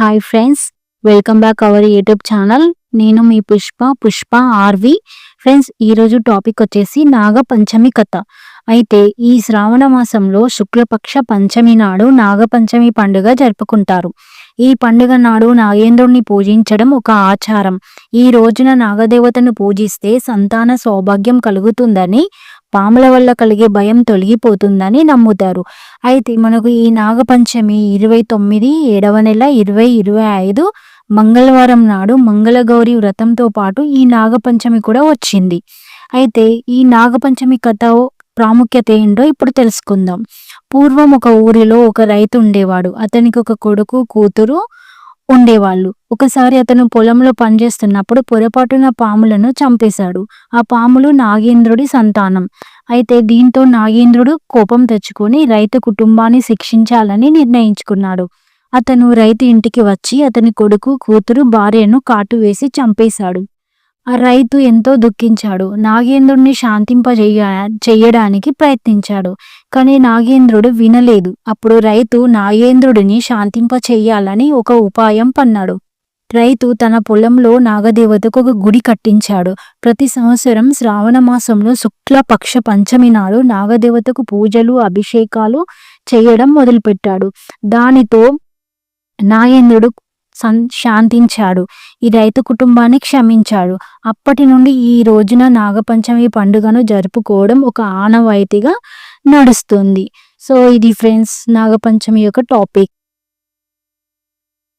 Hi friends welcome back our YouTube channel నేను మీ Pushpa Pushpa RV friends ఈరోజు టాపిక్ వచ్చేసి నాగ పంచమి కథ. అయితే ఈ శ్రావణ మాసంలో శుక్లపక్ష పంచమి నాడు నాగపంచమి పండుగ జరుపుకుంటారు. ఈ పండుగ నాడు నాగేంద్రుణ్ణి పూజించడం ఒక ఆచారం. ఈ రోజున నాగదేవతను పూజిస్తే సంతాన సౌభాగ్యం కలుగుతుందని పాముల వల్ల కలిగే భయం తొలగిపోతుందని నమ్ముతారు. అయితే మనకు ఈ నాగపంచమి ఇరవై తొమ్మిది ఏడవ నెల ఇరవై ఇరవై ఐదు మంగళవారం నాడు మంగళగౌరి వ్రతంతో పాటు ఈ నాగపంచమి కూడా వచ్చింది. అయితే ఈ నాగపంచమి కథ ప్రాముఖ్యత ఏంటో ఇప్పుడు తెలుసుకుందాం. పూర్వం ఒక ఊరిలో ఒక రైతు ఉండేవాడు. అతనికి ఒక కొడుకు కూతురు ఉండేవాళ్ళు. ఒకసారి అతను పొలంలో పనిచేస్తున్నప్పుడు పొరపాటున పాములను చంపేశాడు. ఆ పాములు నాగేంద్రుడి సంతానం. అయితే దీంతో నాగేంద్రుడు కోపం తెచ్చుకొని రైతు కుటుంబాన్ని శిక్షించాలని నిర్ణయించుకున్నాడు. అతను రైతు ఇంటికి వచ్చి అతని కొడుకు కూతురు భార్యను కాటు వేసి చంపేశాడు. ఆ రైతు ఎంతో దుఃఖించాడు. నాగేంద్రుడిని శాంతింపజేయ చెయ్యడానికి ప్రయత్నించాడు. కానీ నాగేంద్రుడు వినలేదు. అప్పుడు రైతు నాగేంద్రుడిని శాంతింపచెయ్యాలని ఒక ఉపాయం పన్నాడు. రైతు తన పొలంలో నాగదేవతకు ఒక గుడి కట్టించాడు. ప్రతి సంవత్సరం శ్రావణ మాసంలో శుక్లపక్ష పంచమి నాడు నాగదేవతకు పూజలు అభిషేకాలు చేయడం మొదలుపెట్టాడు. దానితో నాగేంద్రుడు సం శాంతించాడు. ఈ రైతు కుటుంబాన్ని క్షమించాడు. అప్పటి నుండి ఈ రోజున నాగపంచమి పండుగను జరుపుకోవడం ఒక ఆనవాయితీగా నడుస్తుంది. సో ఇది ఫ్రెండ్స్ నాగపంచమి యొక్క టాపిక్.